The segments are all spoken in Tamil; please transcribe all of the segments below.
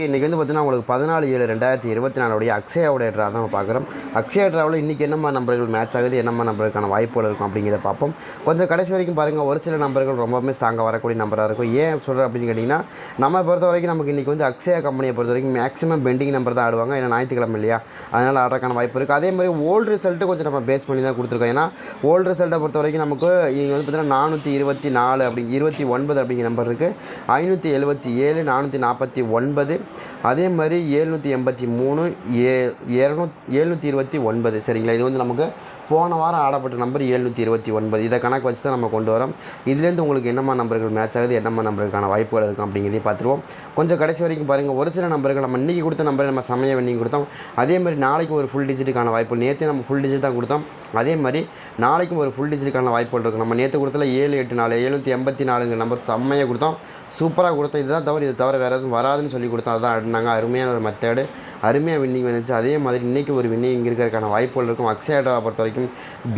இன்றைக்கி வந்து பார்த்தீங்கன்னா உங்களுக்கு பதினாலு ஏழு ரெண்டாயிரத்தி இருபத்தி நாலுடைய அக்ஷயாவுடைய ட்ரா தான் நம்ம பார்க்குறோம் அக்ஷயா ட்ராவில் இன்றைக்கி என்னம்மா நம்பர்கள் மேட்ச் ஆகுது என்னம்மா நம்பருக்கான வாய்ப்புகள் இருக்கும் அப்படிங்கிறத பார்ப்போம். கொஞ்சம் கடைசி வரைக்கும் பாருங்கள் ஒரு சில நம்பர்கள் ரொம்பவுமே ஸ்ட்ராங்காக வரக்கூடிய நம்பராக இருக்கும். ஏன் சொல்கிறேன் அப்படின்னு கேட்டிங்கன்னா நம்ம பொறுத்த வரைக்கும் நமக்கு இன்றைக்கி வந்து அக்ஷயா கம்பெனியை பொறுத்த வரைக்கும் மேக்ஸிமம் பெண்டிங் நம்பர் தான் ஆடுவாங்க. ஏன்னா ஞாயிற்றுக்கிழமை இல்லையா? அதனால் ஆடுறதுக்கான வாய்ப்பு இருக்குது அதே மாதிரி ஓல்டு ரிசல்ட்டு கொஞ்சம் நம்ம பேஸ் பண்ணி தான் கொடுத்துருக்கோம். ஏன்னா ஓல்டு ரிசல்ட்டை பொறுத்த வரைக்கும் நமக்கு இங்கே வந்து பார்த்திங்கன்னா நானூற்றி இருபத்தி நாலு அப்படி இருபத்தி ஒன்பது அப்படிங்கிற நம்பர் இருக்குது ஐநூற்றி எழுபத்தி ஏழு நானூற்றி நாற்பத்தி ஒன்பது அதே மாதிரி ஏழ்நூற்றி எண்பத்தி மூணு ஏ இரநூத் எழுநூற்றி இருபத்தி ஒன்பது. சரிங்களா? இது வந்து நமக்கு போன வாரம் ஆடப்பட்ட நம்பர் எழுநூற்றி இருபத்தி ஒன்பது. இதை கணக்கு வச்சு தான் நம்ம கொண்டு வரோம். இதுலேருந்து உங்களுக்கு என்னம்மா நம்பர்கள் மேட்ச் ஆகுது என்னம்மா நம்பருக்கான வாய்ப்புகள் இருக்கும் அப்படிங்கிறதையும் பார்த்துருவோம். கொஞ்சம் கடைசி வரைக்கும் பாருங்கள் ஒரு சில நம்பர்கள் நம்ம இன்றைக்கி கொடுத்த நம்பரை நம்ம சமயம் பண்ணி கொடுத்தோம். அதே மாதிரி நாளைக்கு ஒரு ஃபுல் டிஜிட்டுக்கான வாய்ப்பு நேற்று நம்ம ஃபுல் டிஜிட் தான் கொடுத்தோம். அதே மாதிரி நாளைக்கும் ஒரு ஃபுல் டிஜிட்டுக்கான வாய்ப்புகள் இருக்குது நம்ம நேற்று கொடுத்தல ஏழு எட்டு நாலு எழுநூற்றி எண்பத்தி நாலுங்கிற நம்பர் செம்மையாக கொடுத்தோம். சூப்பராக கொடுத்தோம். இதுதான் தவிர இது தவிர வேறு எதுவும் வராதுன்னு சொல்லி கொடுத்தோம். அதுதான் ஆடினாங்க அருமையான ஒரு மெத்தேடு அருமையாக வின்னிங் வந்துச்சு. அதே மாதிரி இன்றைக்கி ஒரு வின்னிங் இருக்கிறதுக்கான வாய்ப்புகள் இருக்கும். அக்ஸைடாவை பொறுத்த வரைக்கும்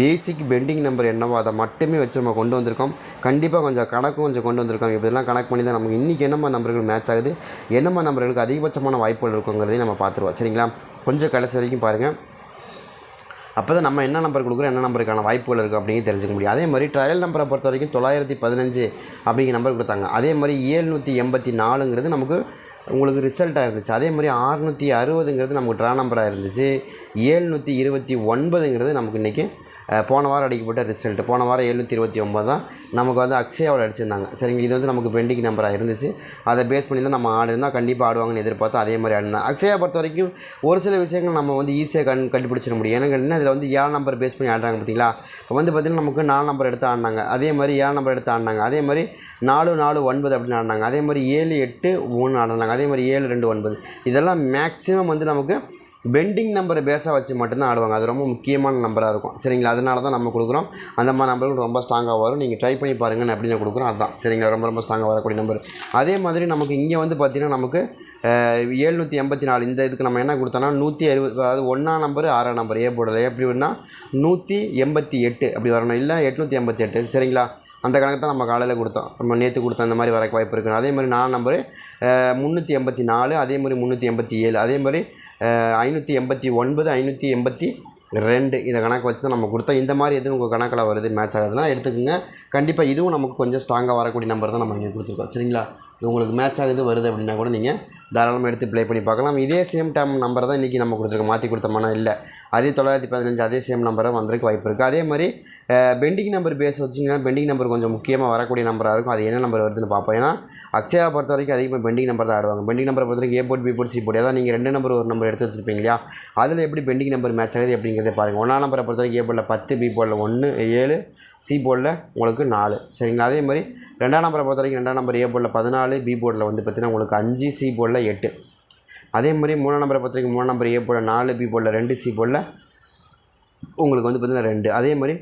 பேசிக் பெண்டிங் நம்பர் என்னவோ அதை மட்டுமே வச்சு நம்ம கொண்டு வந்திருக்கோம். கண்டிப்பாக கொஞ்சம் கணக்கும் கொஞ்சம் கொண்டு வந்திருக்கோம் இப்படிலாம் கணக்கு பண்ணி தான் நமக்கு இன்றைக்கி என்னம்மா நம்பர்கள் மேட்ச் ஆகுது என்னம்மா நம்பர்களுக்கு அதிகபட்சமான வாய்ப்புகள் இருக்குங்கிறதையும் நம்ம பார்த்துருவோம். சரிங்களா? கொஞ்சம் கடைசி வரைக்கும் பாருங்கள் அப்போ தான் நம்ம என்ன நம்பர் கொடுக்குறோம் என்ன நம்பருக்கான வாய்ப்புகள் இருக்குது அப்படிங்கிறது தெரிஞ்சுக்க முடியும். அதே மாதிரி ட்ரையல் நம்பரை பொறுத்த வரைக்கும் தொள்ளாயிரத்தி பதினஞ்சு அப்படிங்கிற நம்பர் கொடுத்தாங்க. அதே மாதிரி ஏழ்நூற்றி எண்பத்தி நாலுங்கிறது நமக்கு உங்களுக்கு ரிசல்ட்டாக இருந்துச்சு. அதே மாதிரி ஆறுநூற்றி அறுபதுங்கிறது நமக்கு ட்ரா நம்பராக இருந்துச்சு. ஏழ்நூற்றி இருபத்தி ஒன்பதுங்கிறது நமக்கு இன்றைக்கி போன வாரம் அடிக்கப்பட்ட ரிசல்ட் போன வாரம் எழுநூற்றி இருபத்தி ஒம்பது தான் நமக்கு வந்து அக்ஷயாவில் அடிச்சிருந்தாங்க. சரிங்க இது வந்து நமக்கு பெண்டிங் நம்பராக இருந்துச்சு. அதை பேஸ் பண்ணி தான் நம்ம ஆடிருந்தால் கண்டிப்பாக ஆடுவாங்கன்னு எதிர்பார்த்தோம் அதே மாதிரி ஆடினா. அக்ஷயா பொறுத்த வரைக்கும் ஒரு சில விஷயங்கள் நம்ம வந்து ஈஸியாக கண் கண்டுபிடிச்சிட முடியும். ஏன்னா கேட்டிங்கன்னா இதில் வந்து ஏழு நம்பர் பேஸ் பண்ணி ஆடுறாங்க பார்த்தீங்களா இப்போ வந்து பார்த்திங்கன்னா நமக்கு நாலு நம்பர் எடுத்து ஆடினாங்க. அதே மாதிரி ஏழு நம்பர் எடுத்து ஆடினாங்க. அதே மாதிரி நாலு நாலு ஒன்பது அப்படின்னு ஆடினாங்க. அதே மாதிரி ஏழு எட்டு மூணு ஆடினாங்க. அதே மாதிரி ஏழு ரெண்டு ஒன்பது. இதெல்லாம் மேக்ஸிமம் வந்து நமக்கு பெண்டிங் நம்பரை பேஸாக வச்சு மட்டும்தான் ஆடுவாங்க. அது ரொம்ப முக்கியமான நம்பராக இருக்கும். சரிங்களா? அதனால தான் நம்ம கொடுக்குறோம். அந்த மாதிரி நம்பர்கள் ரொம்ப ஸ்ட்ராங்காக வரும். நீங்கள் ட்ரை பண்ணி பாருங்கன்னு அப்படின்னு கொடுக்குறோம். அதுதான் சரிங்களா? ரொம்ப ரொம்ப ஸ்ட்ராங்காக வரக்கூடிய நம்பர் அதே மாதிரி நமக்கு இங்கே வந்து பார்த்திங்கன்னா நமக்கு ஏழ்நூற்றி எண்பத்தி நாலு. இந்த இதுக்கு நம்ம என்ன கொடுத்தோம்னா நூற்றி அறுபது அதாவது ஒன்றாம் நம்பர் ஆறாம் நம்பர் ஏ போர்டில் எப்படி நூற்றி எண்பத்தி எட்டு அப்படி வரணும். இல்லை எட்நூற்றி எண்பத்தி எட்டு. சரிங்களா? அந்த கணக்கு தான் நம்ம காலையில் கொடுத்தோம். நம்ம நேற்று கொடுத்த அந்த மாதிரி வர வாய்ப்பு இருக்குது அதே மாதிரி நான் நம்பரு முந்நூற்றி எண்பத்தி நாலு அதே மாதிரி முந்நூற்றி எண்பத்தி ஏழு அதே மாதிரி ஐநூற்றி எண்பத்தி ஒன்பது ஐநூற்றி எண்பத்தி ரெண்டு இதை கணக்கு வச்சு தான் நம்ம கொடுத்தோம். இந்த மாதிரி எதுவும் உங்கள் கணக்கில் வருது மேட்ச் ஆகுதுன்னா எடுத்துக்கோங்க. கண்டிப்பாக இதுவும் நமக்கு கொஞ்சம் ஸ்ட்ராங்காக வரக்கூடிய நம்பர் தான் நம்ம இங்கே கொடுத்துருக்கோம். சரிங்களா? இது உங்களுக்கு மேட்ச் ஆகுது வருது அப்படின்னா கூட நீங்கள் தாராளமாக எடுத்து ப்ளே பண்ணி பார்க்கலாம். இதே சேம் டைம் நம்பர் தான் இன்றைக்கி நம்ம கொடுத்துருக்கோம் மாற்றி கொடுத்தோம்னா இல்லை. அதே தொள்ளாயிரத்தி பதினஞ்சு அதே சேம் நம்பராக வந்திருக்கு வாய்ப்பு இருக்குது அதே மாதிரி பெண்டிங் நம்பர் பேஸ் வச்சிங்கன்னா பெண்டிங் நம்பர் கொஞ்சம் முக்கியமாக வரக்கூடிய நம்பராக இருக்கும். அது என்ன நம்பர் வருதுன்னு பார்ப்போம். ஏன்னா அக்ஷயா பொறுத்த வரைக்கும் அதிகமாக பெண்டிங் நம்பர் தான் ஆடுவாங்க. பெண்டிங் நம்பரை பொறுத்த வரைக்கும் A board B board C board ஏதாவது நீங்கள் ரெண்டு நம்பர் ஒரு நம்பர் எடுத்து வச்சுருப்பீங்க இல்லையா? அதில் எப்படி பெண்டிங் நம்பர் மேட்ச் ஆகுது அப்படிங்கிறத பாருங்கள் ஒன்றாம் நம்பரை பொறுத்த வரைக்கும் ஏ பத்து பி போட்டில் ஒன்று ஏழு சி போர்டில் உங்களுக்கு நாலு. சரிங்களா? அதே மாதிரி ரெண்டாம் நம்பரை பொறுத்த வரைக்கும் ரெண்டாம் நம்பர் ஏ போர்டில் பதினாலு பி போர்டில் வந்து பார்த்திங்கன்னா உங்களுக்கு அஞ்சு சி போர்டில் எட்டு. அதே மாதிரி மூணாம் நம்பரை பொறுத்த வரைக்கும் மூணாம் நம்பர் ஏ போர்டில் நாலு பி போர்டில் ரெண்டு சி போர்டில் உங்களுக்கு வந்து பார்த்திங்கன்னா ரெண்டு. அதே மாதிரி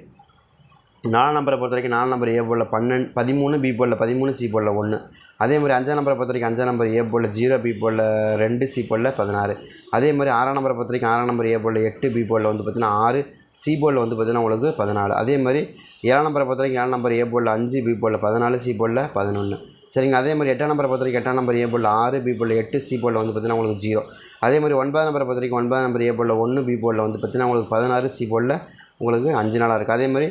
நாலாம் நம்பரை பொறுத்த வரைக்கும் நாலு நம்பர் ஏ போர்டில் பன்னெண்டு பதிமூணு பி போர்டில் பதிமூணு சி போர்டில் ஒன்று அதே மாதிரி அஞ்சாம் நம்பரை பொறுத்த வரைக்கும் அஞ்சாம் நம்பர் ஏ போர்டில் ஜீரோ பி போர்டில் ரெண்டு சி போர்டில் பதினாறு. அதே மாதிரி ஆறாம் நம்பரை பொறுத்த வரைக்கும் ஆறாம் நம்பர் ஏ போர்டில் எட்டு பி போர்டில் வந்து பார்த்திங்கன்னா ஆறு சி போர்டில் வந்து பார்த்திங்கன்னா உங்களுக்கு பதினாலு. அதே மாதிரி ஏழாம் நம்பரை பொறுத்த வரைக்கும் ஏழாம் நம்பர் ஏ போர்டில் அஞ்சு பி போர்டில் பதினாலு சி போர்டில் பதினொன்று சரிங்க அதே மாதிரி எட்டாம் நம்பரை பொறுத்த வரைக்கும் எட்டாம் நம்பர் ஏ போல் ஆறு பி போர்டில் எட்டு சி போர்டில் வந்து பார்த்திங்கன்னா உங்களுக்கு ஜீரோ அதே மாதிரி ஒன்பதாம் நம்பரை பொறுத்த வரைக்கும் ஒன்பதாம் நம்பர் ஏ போர்டில் ஒன்று பி போர்டில் வந்து பார்த்திங்கன்னா உங்களுக்கு பதினாறு சி போர்டில் உங்களுக்கு அஞ்சு நாளாக இருக்குது அதே மாதிரி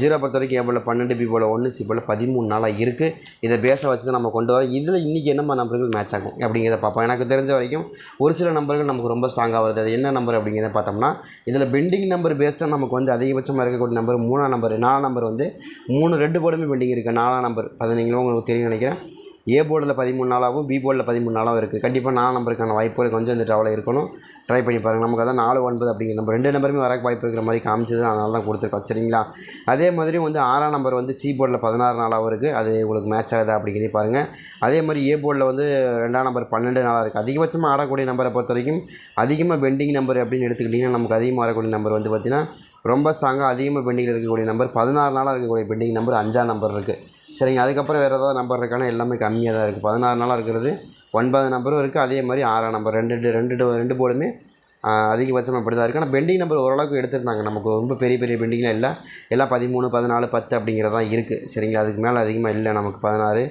ஜீரோ பொறுத்த வரைக்கும் ஏ பன்னெண்டு பி போல் ஒன்று சி போல் பதிமூணு நாளாக இருக்குது இதை பேச வச்சு தான் நம்ம கொண்டு வரோம். இதில் இன்றைக்கி என்னம்மா நம்பர்கள் மேட்ச் ஆகும் அப்படிங்கிறத பார்ப்போம். எனக்கு தெரிஞ்ச வரைக்கும் ஒரு சில நம்பர்கள் நமக்கு ரொம்ப ஸ்ட்ராங்காக வருது. அது என்ன நம்பர் அப்படிங்கிறத பார்த்தோம்னா இதில் பெண்டிங் நம்பர் பேஸ்டாக நமக்கு வந்து அதிகபட்சமாக இருக்கக்கூடிய நம்பர் மூணாம் நம்பர் நாலாம் நம்பர் வந்து மூணு ரெண்டு போர்டுமே பெண்டிங் இருக்குது நாலாம் நம்பர் பதினீங்களும் உங்களுக்கு தெரியும் நினைக்கிறேன். ஏ போர்டில் பதிமூணு நாளாகவும் பி போர்டில் பதிமூணு நாளாகவும் இருக்குது கண்டிப்பாக நாலு நம்பருக்கான வாய்ப்புகள் கொஞ்சம் இந்த ட்ராவலில் இருக்கணும். ட்ரை பண்ணி பாருங்கள் நமக்கு அதான் நாலு ஒன்பது அப்படிங்கிற நம்பர் ரெண்டு நம்பருமே வர வாய்ப்பு இருக்கிற மாதிரி காமிச்சது அதனால தான் கொடுத்துருக்கோம். சரிங்களா? அதே மாதிரி வந்து ஆறாம் நம்பர் வந்து சி போர்டில் பதினாறு நாளாகவும் இருக்குது அது உங்களுக்கு மேட்ச் ஆகுதா அப்படிங்கிறதே பாருங்கள் அதே மாதிரி ஏ போர்டில் வந்து ரெண்டாம் நம்பர் பன்னெண்டு நாளாக இருக்குது அதிகபட்சமாக ஆடக்கூடிய நம்பரை பொறுத்த வரைக்கும் அதிகமாக பெண்டிங் நம்பர் அப்படின்னு எடுத்துக்கிட்டிங்கன்னா நமக்கு அதிகமாக வரக்கூடிய நம்பர் வந்து பார்த்திங்கன்னா ரொம்ப ஸ்ட்ராங்காக அதிகமாக பெண்டிங்கில் இருக்கக்கூடிய நம்பர் பதினாறு நாளாக இருக்கக்கூடிய பெண்டிங் நம்பர் அஞ்சாம் நம்பர் இருக்குது சரிங்க. அதுக்கப்புறம் வேறு ஏதாவது நம்பர் இருக்கானா எல்லாமே கம்மியாக தான் இருக்குது பதினாறு நாளாக இருக்கிறது. ஒன்பது நம்பரும் இருக்குது அதே மாதிரி ஆறாம் நம்பர் ரெண்டு ரெண்டு ரெண்டு ரெண்டு போர்டுமே அதிகபட்சமாக இப்படி தான் இருக்குது ஆனால் பெண்டிங் நம்பர் ஓரளவுக்கு எடுத்திருந்தாங்க. நமக்கு ரொம்ப பெரிய பெரிய பெண்டிங்லாம் இல்லை. எல்லாம் பதிமூணு பதினாலு பத்து அப்படிங்கிறதான் இருக்குது சரிங்களா? அதுக்கு மேலே அதிகமாக இல்லை நமக்கு. பதினாறு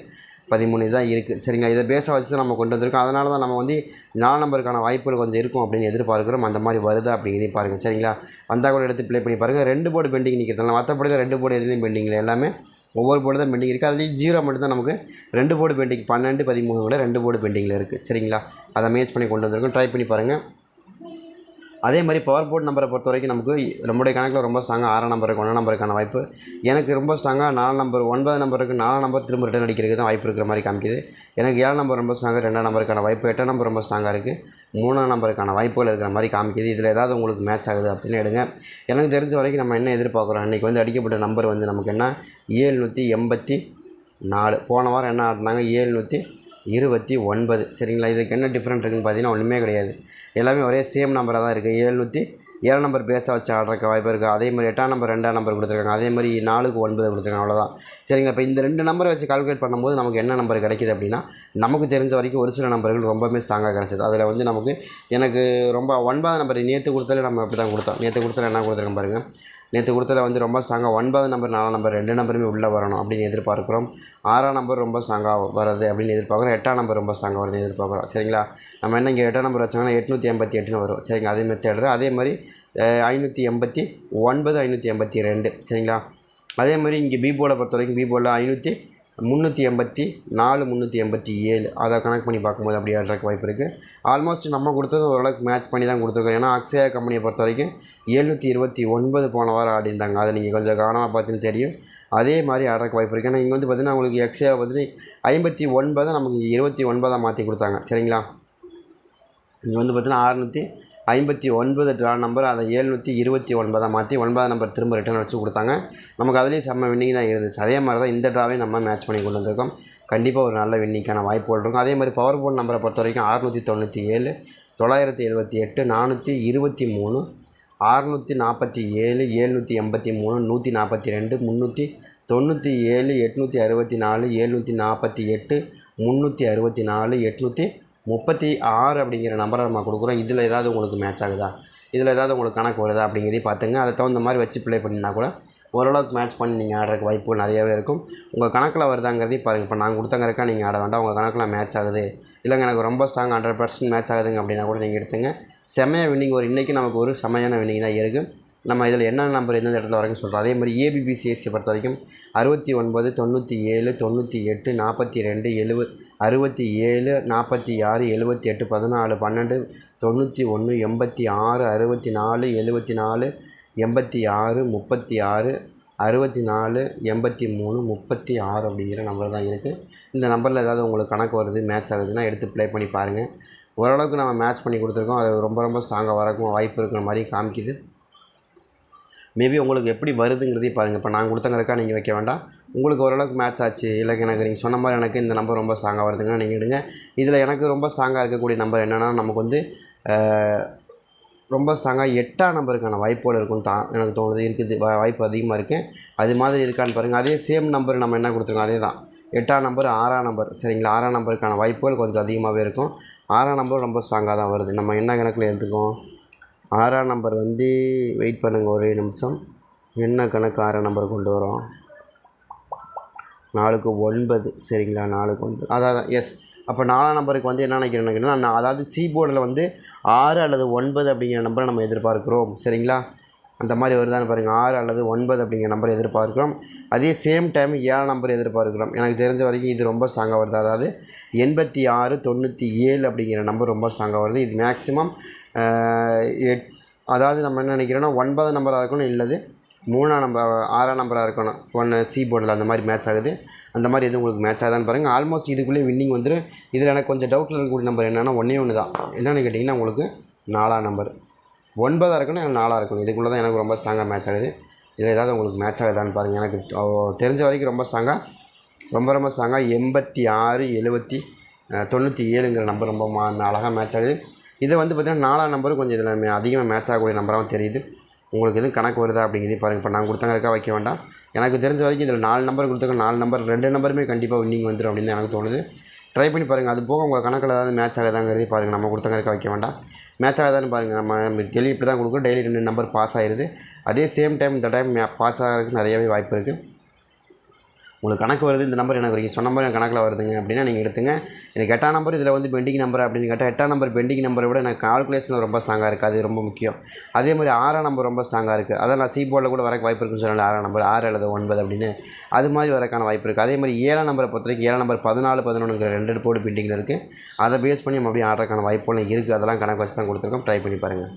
பதிமூணு தான் இருக்குது சரிங்களா இதை பேஸை வச்சு தான் நம்ம கொண்டு வந்திருக்கோம். அதனால தான் நம்ம வந்து நாலு நம்பருக்கான வாய்ப்புகள் கொஞ்சம் இருக்கும் அப்படின்னு எதிர்பார்க்குறோம். அந்த மாதிரி வருதா அப்படிங்கிறதையும் பாருங்கள் சரிங்களா? வந்தால் கூட எடுத்து ப்ளே பண்ணி பாருங்கள் ரெண்டு போர்டு பெண்டிங் நிற்கிறதுனால மற்றபடி ரெண்டு போர்டு எதுலேயும் பெண்டிங்கில் எல்லாமே ஒவ்வொரு போர்டு தான் பெண்டிங் இருக்குது அதுலேயும் ஜீரோ மட்டும் தான் நமக்கு ரெண்டு போர்டு பெண்டிங் பன்னெண்டு பதிமூணு கூட ரெண்டு போர்டு பெண்டிங்கில் இருக்குது சரிங்களா? அதை மேட்ச் பண்ணி கொண்டு வந்திருக்கோம். ட்ரை பண்ணி பாருங்கள் அதே மாதிரி பவர் போர்ட் நம்பரை பொறுத்த வரைக்கும் நமக்கு நம்முடைய கணக்கில் ரொம்ப ஸ்ட்ராங்காக ஆறாம் நம்பருக்கு ஒன்றாம் நம்பருக்கான வாய்ப்பு. எனக்கு ரொம்ப ஸ்ட்ராங்காக நாலு நம்பர் ஒன்பது நம்பருக்கு நாலு நம்பர் திரும்ப ரிட்டர்ன் அடிக்கிறதுக்கு தான் வாய்ப்பு இருக்கிற மாதிரி காமிக்குது. எனக்கு ஏழாம் நம்பர் ரொம்ப ஸ்ட்ராங்காக ரெண்டாம் நம்பருக்கான வாய்ப்பு எட்டாம் நம்பர் ரொம்ப ஸ்ட்ராங்காக இருக்குது மூணாம் நம்பருக்கான வாய்ப்புகள் இருக்கிற மாதிரி காமிக்குது. இதில் ஏதாவது உங்களுக்கு மேட்ச் ஆகுது அப்படின்னு எடுங்க. எனக்கு தெரிஞ்ச வரைக்கும் நம்ம என்ன எதிர்பார்க்குறோம்? இன்றைக்கி வந்து அடிக்கப்பட்ட நம்பர் வந்து நமக்கு என்ன? ஏழ்நூற்றி எண்பத்தி நாலு. போன வாரம் என்ன ஆட்டினாங்க ஏழ்நூற்றி இருபத்தி ஒன்பது. சரிங்களா? இதுக்கு என்ன டிஃப்ரெண்ட் இருக்குதுன்னு பார்த்தீங்கன்னா ஒன்றுமே கிடையாது. எல்லாமே ஒரே சேம் நம்பராக தான் இருக்குது ஏழ்நூற்றி ஏழு நம்பர் பேச வச்சு ஆடுறக்க வாய்ப்பு இருக்குது அதே மாதிரி எட்டாம் நம்பர் ரெண்டாம் நம்பர் கொடுத்துருக்காங்க. அதே மாதிரி நாலுக்கு ஒன்பது கொடுத்துருக்காங்க. அவ்வளோதான் சரிங்களா? இப்போ இந்த ரெண்டு நம்பரை வச்சு கால்குலேட் பண்ணும்போது நமக்கு என்ன நம்பர் கிடைக்குது அப்படின்னா நமக்கு தெரிஞ்ச வரைக்கும் ஒரு சில நம்பர்கள் ரொம்பவே ஸ்ட்ராங்காக கிடச்சிது. அதில் வந்து நமக்கு எனக்கு ரொம்ப ஒன்பது நம்பர் நேற்று கொடுத்தாலே நம்ம அப்படி தான் கொடுத்தோம். நேற்று கொடுத்தால என்ன கொடுத்துருக்கோம் பாருங்கள் நேற்று கொடுத்ததில் வந்து ரொம்ப ஸ்ட்ராங்காக ஒன்பது நம்பர் நாலாம் நம்பர் ரெண்டு நம்பருமே உள்ளே வரணும் அப்படின்னு எதிர்பார்க்குறோம். ஆறாம் நம்பர் ரொம்ப ஸ்ட்ராங்காக வருது அப்படின்னு எதிர்பார்க்குறோம். எட்டாம் நம்பர் ரொம்ப ஸ்ட்ராங்காக வருது எதிர்பார்க்குறோம். சரிங்களா? நம்ம என்ன இங்கே எட்டாம் நம்பர் வச்சாங்கன்னா எட்நூற்றி எண்பத்தி எட்டுன்னு வரும். சரிங்களா அதே மாதிரி தேடுற அதே மாதிரி ஐநூற்றி எண்பத்தி ஒன்பது ஐநூற்றி எண்பத்தி ரெண்டு. சரிங்களா? அதே மாதிரி இங்கே பி போர்டை பொறுத்த வரைக்கும் பி போர்டில் ஐநூற்றி முந்நூற்றி எண்பத்தி நாலு முந்நூற்றி எண்பத்தி ஏழு. அதை கணக்கு பண்ணி பார்க்கும்போது அப்படி ஆடுறதுக்கு வாய்ப்பு இருக்குது ஆல்மோஸ்ட் நம்ம கொடுத்தது ஓரளவுக்கு மேட்ச் பண்ணி தான் கொடுத்துருக்கோம். ஏன்னா அக்ஸயா கம்பெனியை பொறுத்த வரைக்கும் எழுநூற்றி இருபத்தி ஒன்பது போன வாரம் ஆடிருந்தாங்க அதை நீங்கள் கொஞ்சம் கவனமாக பார்த்துன்னு தெரியும். அதே மாதிரி ஆடுறதுக்கு வாய்ப்பு இருக்குது ஏன்னா இங்கே வந்து பார்த்தீங்கன்னா உங்களுக்கு எக்ஸையா பார்த்துட்டு ஐம்பத்தி ஒன்பதை நமக்கு இருபத்தி ஒன்பதாக மாற்றி கொடுத்தாங்க. சரிங்களா? இங்கே வந்து பார்த்தீங்கன்னா அறுநூற்றி ஐம்பத்தி ஒன்பது ட்ரா நம்பர் அதை ஏழ்நூற்றி இருபத்தி ஒன்பதாக மாற்றி ஒன்பதாம் நம்பர் திரும்ப ரிட்டர்ன் வச்சு கொடுத்தாங்க. நமக்கு அதுலேயும் செம்ம வின்னிங் தான் இருந்துச்சு. அதே மாதிரி தான் இந்த ட்ராவே நம்ம மேட்ச் பண்ணி கொண்டு வந்திருக்கோம். கண்டிப்பாக ஒரு நல்ல வின்னிங்கான வாய்ப்புகள் இருக்கும். அதே மாதிரி பவர் போர்ட் நம்பரை பொறுத்த வரைக்கும் அறுநூற்றி தொண்ணூற்றி ஏழு தொள்ளாயிரத்தி எழுபத்தி எட்டு நானூற்றி இருபத்தி மூணு அறுநூற்றி நாற்பத்தி ஏழு ஏழ்நூற்றி எண்பத்தி மூணு நூற்றி நாற்பத்தி ரெண்டு முந்நூற்றி தொண்ணூற்றி ஏழு எட்நூற்றி அறுபத்தி நாலு ஏழ்நூற்றி நாற்பத்தி எட்டு முந்நூற்றி அறுபத்தி நாலு எட்நூற்றி முப்பத்தி ஆறு அப்படிங்கிற நம்பரை நம்ம கொடுக்குறோம். இதில் ஏதாவது உங்களுக்கு மேட்ச் ஆகுதா? இதில் ஏதாவது உங்களுக்கு கணக்கு வருதா? அப்படிங்கிறதையும் பார்த்துங்க. அதை தகுந்த மாதிரி வச்சு ப்ளே பண்ணினா கூட ஓரளவுக்கு மேட்ச் பண்ணி நீங்கள் ஆடுறதுக்கு வாய்ப்பு நிறையாவே இருக்கும். உங்கள் கணக்கில் வருதாங்கிறதையும் பாருங்கள் இப்போ நான் கொடுத்தங்கறக்கா நீங்கள் ஆட வேண்டாம். உங்கள் கணக்கில் மேட்ச் ஆகுது. இல்லைங்க எனக்கு ரொம்ப ஸ்ட்ராங் ஹண்ட்ரட் பர்சன்ட் மேட்ச் ஆகுதுங்க அப்படின்னா கூட நீங்கள் எடுத்துங்க. செம்மையாக வின்னிங் ஒரு இன்றைக்கி நமக்கு ஒரு செம்மையான வின்னிங் தான் இருக்குது நம்ம இதில் என்ன நம்பர் எந்தெந்த இடத்துல வரைக்கும் சொல்கிறோம் அதே மாதிரி ஏபிபிசிஎஸ்சி பொறுத்த வரைக்கும் அறுபத்தி ஒன்பது தொண்ணூற்றி ஏழு தொண்ணூற்றி எட்டு நாற்பத்தி ரெண்டு எழுபது அறுபத்தி ஏழு நாற்பத்தி ஆறு எழுபத்தி எட்டு பதினாலு பன்னெண்டு தொண்ணூற்றி ஒன்று எண்பத்தி ஆறு அறுபத்தி நாலு எழுபத்தி நாலு எண்பத்தி ஆறு முப்பத்தி ஆறு அறுபத்தி நாலு எண்பத்தி மூணு முப்பத்தி ஆறு அப்படிங்கிற நம்பர் தான் இருக்குது இந்த நம்பரில் ஏதாவது உங்களுக்கு கணக்கு வருது மேட்ச் ஆகுதுன்னா எடுத்து ப்ளே பண்ணி பாருங்கள் ஓரளவுக்கு நம்ம மேட்ச் பண்ணி கொடுத்துருக்கோம். அது ரொம்ப ரொம்ப ஸ்ட்ராங்காக வரக்கும் வாய்ப்பு இருக்கிற மாதிரி காமிக்குது. மேபி உங்களுக்கு எப்படி வருதுங்கிறதையும் பாருங்கள் இப்போ நான் கொடுத்தங்கிறக்கா நீங்கள் வைக்க வேண்டாம். உங்களுக்கு ஓரளவுக்கு மேட்ச் ஆச்சு. இல்லை எனக்கு நீங்கள் சொன்ன மாதிரி எனக்கு இந்த நம்பர் ரொம்ப ஸ்ட்ராங்காக வருதுங்கன்னா நீங்கள் எடுங்க இதில் எனக்கு ரொம்ப ஸ்ட்ராங்காக இருக்கக்கூடிய நம்பர் என்னென்னா நமக்கு வந்து ரொம்ப ஸ்ட்ராங்காக எட்டாம் நம்பருக்கான வாய்ப்புகள் இருக்கும்னு தான் எனக்கு தோணுது. இருக்குது வாய்ப்பு அதிகமாக இருக்குது அது மாதிரி இருக்கான்னு பாருங்கள் அதே சேம் நம்பர் நம்ம என்ன கொடுத்துருக்கோம்? அதே தான். எட்டாம் நம்பர் ஆறாம் நம்பர் சரிங்களா? ஆறாம் நம்பருக்கான வாய்ப்புகள் கொஞ்சம் அதிகமாகவே இருக்கும். ஆறாம் நம்பர் ரொம்ப ஸ்ட்ராங்காக தான் வருது. நம்ம என்ன கணக்கில் எடுத்துக்கோம் ஆறாம் நம்பர் வந்து வெயிட் பண்ணுங்கள் ஒரே நிமிஷம். என்ன கணக்கு ஆறாம் நம்பர் கொண்டு வரோம்? நாலுக்கு ஒன்பது சரிங்களா? நாலுக்கு ஒன்பது. அதான் எஸ் அப்போ நாலாம் நம்பருக்கு வந்து என்ன நினைக்கிறேன் நான் அதாவது சி போர்டில் வந்து ஆறு அல்லது ஒன்பது அப்படிங்கிற நம்பரை நம்ம எதிர்பார்க்குறோம் சரிங்களா? அந்த மாதிரி வருதான்னு பாருங்கள் ஆறு அல்லது ஒன்பது அப்படிங்கிற நம்பர் எதிர்பார்க்குறோம். அதே சேம் டைம் ஏழாம் நம்பர் எதிர்பார்க்குறோம். எனக்கு தெரிஞ்ச வரைக்கும் இது ரொம்ப ஸ்ட்ராங்காக வருது. அதாவது எண்பத்தி ஆறு தொண்ணூற்றி ஏழு அப்படிங்கிற நம்பர் ரொம்ப ஸ்ட்ராங்காக வருது. இது மேக்ஸிமம் எட் அதாவது நம்ம என்ன நினைக்கிறோன்னா ஒன்பது நம்பராக இருக்கணும் இல்லது மூணாம் நம்பர் ஆறாம் நம்பராக இருக்கணும். ஒன்று சி போர்டில் அந்த மாதிரி மேட்ச் ஆகுது. அந்த மாதிரி எதுவும் உங்களுக்கு மேட்ச் ஆகுதான்னு பாருங்கள் ஆல்மோஸ்ட் இதுக்குள்ளேயே வின்னிங் வந்துடும் இதில் எனக்கு கொஞ்சம் டவுட்டில் இருக்கக்கூடிய நம்பர் என்னென்னா ஒன்றே ஒன்று தான். என்னென்னு கேட்டிங்கன்னா உங்களுக்கு நாலாம் நம்பர் ஒன்பதாக இருக்கணும் எனக்கு நாலாக இருக்கணும். இதுக்குள்ளே தான் எனக்கு ரொம்ப ஸ்ட்ராங்காக மேட்ச் ஆகுது. இதில் ஏதாவது உங்களுக்கு மேட்ச் ஆகுதான்னு பாருங்கள் எனக்கு தெரிஞ்ச வரைக்கும் ரொம்ப ஸ்ட்ராங்காக ரொம்ப ரொம்ப ஸ்ட்ராங்காக எண்பத்தி ஆறு எழுபத்தி தொண்ணூற்றி ஏழுங்கிற நம்பர் ரொம்ப மா அழகாக மேட்ச் ஆகுது. இது வந்து பார்த்திங்கன்னா நாலாம் நம்பரும் கொஞ்சம் இதில் அதிகமாக மேட்ச் ஆகக்கூடிய நம்பராகவும் தெரியுது. உங்களுக்கு எதுவும் கணக்கு வருதா அப்படிங்கிறதையும் பாருங்கள் இப்போ நான் கொடுத்தாங்கக்கா வைக்க வேண்டாம். எனக்கு தெரிஞ்ச வரைக்கும் இதில் நாலு நம்பர் கொடுத்துருக்க நாலு நம்பர் ரெண்டு நம்பருமே கண்டிப்பாக வின்னிங் வந்துடும் அப்படின்னு தான் எனக்கு தோணுது. ட்ரை பண்ணி பாருங்கள் அது போக உங்கள் கணக்கில் ஏதாவது மேட்ச் ஆகுதாங்கிறதே பாருங்கள் நம்ம கொடுத்தங்கறக்கா வைக்க வேண்டாம். மேட்ச் ஆகுதான்னு பாருங்கள் நம்ம டெய்லி இப்படி தான் கொடுக்குறோம். டெய்லி ரெண்டு நம்பர் பாஸ் ஆயிடுது அதே சேம் டைம் இந்த டைம் பாஸ் ஆகிறதுக்கு நிறையவே வாய்ப்பு இருக்குது உங்களுக்கு கணக்கு வருது இந்த நம்பர் எனக்கு நீங்கள் சொன்ன மாதிரி என் கணக்கில் வருதுங்க அப்படின்னா நீங்கள் எடுத்துங்க. எனக்கு எட்டாம் நம்பர் இதில் வந்து பெண்டிங் நம்பர் அப்படின்னு கேட்டால் எட்டாம் நம்பர் பெண்டிங் நம்பரை விட எனக்கு கால்குலேஷன் ரொம்ப ஸ்ட்ராங்காக இருக்குது அது ரொம்ப முக்கியம். அதே மாதிரி ஆறாம் நம்பர் ரொம்ப ஸ்ட்ராங்காக இருக்குது அதான் நான் சி போர்டில் கூட வரக்கு வாய்ப்பு இருக்குன்னு சொன்னால ஆறாம் நம்பர் ஆறு அல்லது ஒன்பது அப்படின்னு. அது மாதிரி வரக்கான வாய்ப்பு இருக்குது அதே மாதிரி ஏழாம் நம்பரை பொறுத்த வரைக்கும் ஏழாம் நம்பர் பதினாலு பதினொன்றுங்கிற ரெண்டு போர்டு பெண்டிங்கில் இருக்குது அதை பேஸ் பண்ணி நம்ம அப்படியே ஆடுறதுக்கான வாய்ப்புகளும் இருக்குது அதெல்லாம் கணக்கு வச்சு தான் கொடுத்துருக்கோம். ட்ரை பண்ணி பாருங்கள்